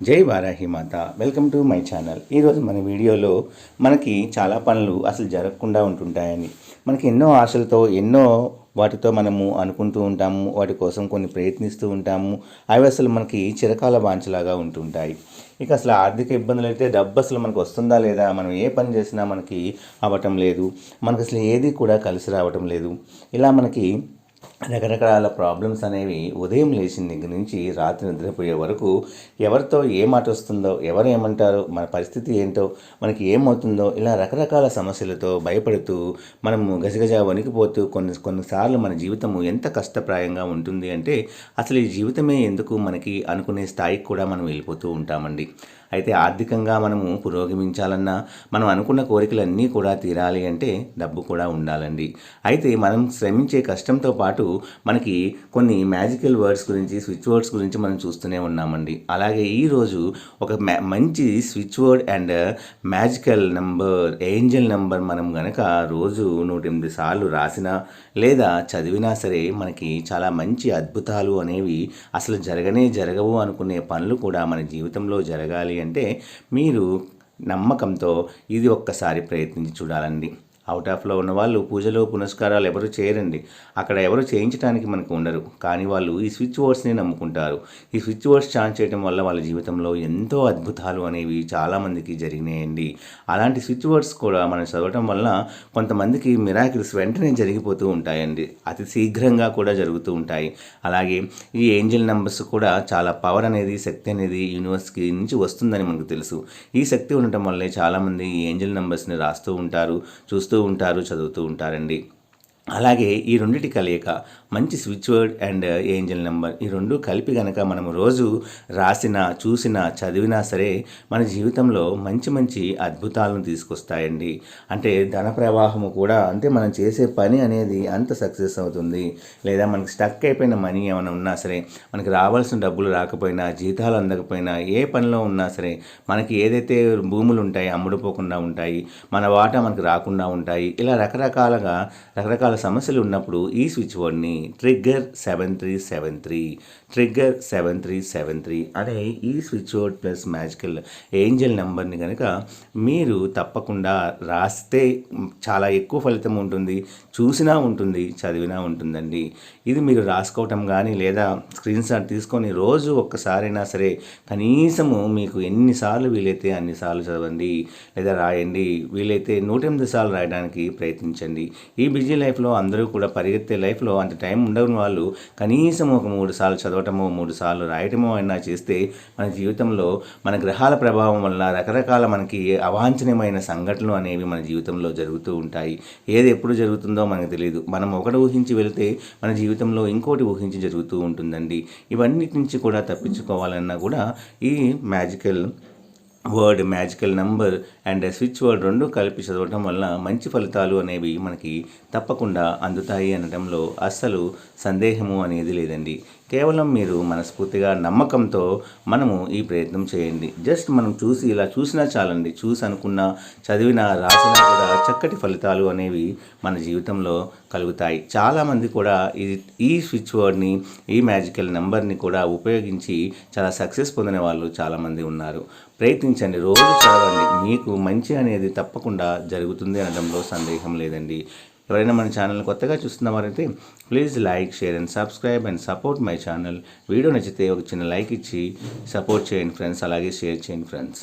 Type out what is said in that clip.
జై Varahi Mata. Welcome to my channel. ఈరోజు మన వీడియోలో మనకి చాలా పనులు అసలు జరగకుండా ఉంటుంటాయని మనకి ఎన్నో ఆశలతో ఎన్నో వాటితో మనము అనుకుంటూ ఉంటాము వాటి కోసం కొన్ని ప్రయత్నిస్తూ ఉంటాము. అవి అసలు మనకి చిరకాల వాంఛలాగా ఉంటుంటాయి. ఇక అసలు ఆర్థిక ఇబ్బందులు అయితే డబ్బు అసలు మనకు వస్తుందా లేదా మనం ఏ పని చేసినా మనకి అవ్వటం లేదు. మనకు అసలు ఏది కూడా కలిసి రావటం లేదు. ఇలా మనకి రకరకాల ప్రాబ్లమ్స్ అనేవి ఉదయం లేచిన దగ్గర నుంచి రాత్రి నిద్రపోయే వరకు ఎవరితో ఏ మాట వస్తుందో ఎవరు ఏమంటారో మన పరిస్థితి ఏంటో మనకి ఏమవుతుందో ఇలా రకరకాల సమస్యలతో భయపడుతూ మనము గజగజ వణికిపోతూ కొన్ని కొన్నిసార్లు మన జీవితము ఎంత కష్టప్రాయంగా ఉంటుంది అంటే అసలు ఈ జీవితమే ఎందుకు మనకి అనుకునే స్థాయికి కూడా మనం వెళ్ళిపోతూ ఉంటామండి. అయితే ఆర్థికంగా మనము పురోగమించాలన్నా మనం అనుకున్న కోరికలన్నీ కూడా తీరాలి అంటే డబ్బు కూడా ఉండాలండి. అయితే మనం శ్రమించే కష్టంతో పాటు మనకి కొన్ని మ్యాజికల్ వర్డ్స్ గురించి స్విచ్ వర్డ్స్ గురించి మనం చూస్తూనే ఉన్నామండి. అలాగే ఈరోజు ఒక మంచి switch word and magical number angel number మనం గనక రోజు నూట ఎనిమిది సార్లు రాసినా లేదా చదివినా సరే మనకి చాలా మంచి అద్భుతాలు అనేవి అసలు జరగనే జరగవు అనుకునే పనులు కూడా మన జీవితంలో జరగాలి అంటే మీరు నమ్మకంతో ఇది ఒక్కసారి ప్రయత్నించి చూడాలండి. అవుట్ ఆఫ్లో ఉన్న వాళ్ళు పూజలు పునస్కారాలు ఎవరు చేయరండి. అక్కడ ఎవరు చేయించడానికి మనకు ఉండరు. కానీ వాళ్ళు ఈ స్విచ్ వర్డ్స్ని నమ్ముకుంటారు. ఈ స్విచ్ వర్డ్స్ ఛాన్స్ చేయడం వల్ల వాళ్ళ జీవితంలో ఎంతో అద్భుతాలు అనేవి చాలామందికి జరిగినాయండి. అలాంటి స్విచ్ వర్డ్స్ కూడా మనం చదవటం వల్ల కొంతమందికి మిరాకిల్స్ వెంటనే జరిగిపోతూ ఉంటాయండి. అతి శీఘ్రంగా కూడా జరుగుతూ ఉంటాయి. అలాగే ఈ ఏంజల్ నెంబర్స్ కూడా చాలా పవర్ అనేది శక్తి అనేది యూనివర్స్కి నుంచి వస్తుందని మనకు తెలుసు. ఈ శక్తి ఉండటం వల్లే చాలామంది ఈ ఏంజల్ నెంబర్స్ని రాస్తూ ఉంటారు. చూస్తూ ఉంటారు చదువుతూ ఉంటారండి. అలాగే ఈ రెండింటి కలయిక మంచి switch word and angel number ఈ రెండు కలిపి కనుక మనం రోజు రాసిన చూసిన చదివినా సరే మన జీవితంలో మంచి మంచి అద్భుతాలను తీసుకొస్తాయండి. అంటే ధన ప్రవాహము కూడా అంటే మనం చేసే పని అనేది అంత సక్సెస్ అవుతుంది. లేదా మనకి స్టక్ అయిపోయిన మనీ ఏమైనా ఉన్నా సరే మనకి రావాల్సిన డబ్బులు రాకపోయినా జీతాలు అందకపోయినా ఏ పనిలో ఉన్నా సరే మనకి ఏదైతే భూములు ఉంటాయి అమ్ముడుపోకుండా ఉంటాయి మన వాటా మనకు రాకుండా ఉంటాయి ఇలా రకరకాలుగా రకరకాల సమస్యలు ఉన్నప్పుడు ఈ switch బోర్డ్ని trigger seven three seven three trigger seven three seven three అనే ఈ switch board plus magical angel నెంబర్ని కనుక మీరు తప్పకుండా రాస్తే చాలా ఎక్కువ ఫలితం ఉంటుంది చూసినా ఉంటుంది చదివినా ఉంటుందండి. ఇది మీరు రాసుకోవటం కానీ లేదా స్క్రీన్ షాట్ తీసుకొని రోజు ఒక్కసారైనా సరే కనీసము మీకు ఎన్నిసార్లు వీలైతే అన్నిసార్లు చదవండి లేదా రాయండి. వీలైతే నూట ఎనిమిది సార్లు రాయడానికి ప్రయత్నించండి. ఈ బిజీ లైఫ్లో అందరూ కూడా పరిగెత్తే లైఫ్లో అంత టైం ఉండని వాళ్ళు కనీసం ఒక మూడు సార్లు చదవటమో మూడు సార్లు రాయటమో అయినా చేస్తే మన జీవితంలో మన గ్రహాల ప్రభావం వల్ల రకరకాల మనకి అవాంఛనీయమైన సంఘటనలు అనేవి మన జీవితంలో జరుగుతూ ఉంటాయి. ఏది ఎప్పుడు జరుగుతుందో మనకు తెలియదు మనం ఒకటి ఊహించి వెళితే మన జీవితంలో ఇంకోటి ఊహించి జరుగుతూ ఉంటుందండి. ఇవన్నిటి నుంచి కూడా తప్పించుకోవాలన్నా కూడా ఈ magical word magical number and switch word రెండు కలిపి చదవటం వల్ల మంచి ఫలితాలు అనేవి మనకి తప్పకుండా అందుతాయి అనడంలో అస్సలు సందేహము అనేది లేదండి. కేవలం మీరు మనస్ఫూర్తిగా నమ్మకంతో మనము ఈ ప్రయత్నం చేయండి. జస్ట్ మనం చూసి ఇలా చూసినా చాలండి. చూసి అనుకున్నా చదివినా రాసినా కూడా చక్కటి ఫలితాలు అనేవి మన జీవితంలో కలుగుతాయి. చాలామంది కూడా ఈ ఈ స్విచ్ వర్డ్ని ఈ మ్యాజికల్ నెంబర్ని కూడా ఉపయోగించి చాలా సక్సెస్ పొందిన వాళ్ళు చాలామంది ఉన్నారు. ప్రయత్నించండి. రోజు చదవండి. మీకు మంచి అనేది తప్పకుండా జరుగుతుంది అనడంలో సందేహం లేదండి. ఎవరైనా మన ఛానల్ కొత్తగా చూస్తున్నవారైతే please like share and subscribe and support my channel. Video నచ్చితే ఒక చిన్న లైక్ ఇచ్చి సపోర్ట్ చేయండి ఫ్రెండ్స్ అలాగే షేర్ చేయండి ఫ్రెండ్స్.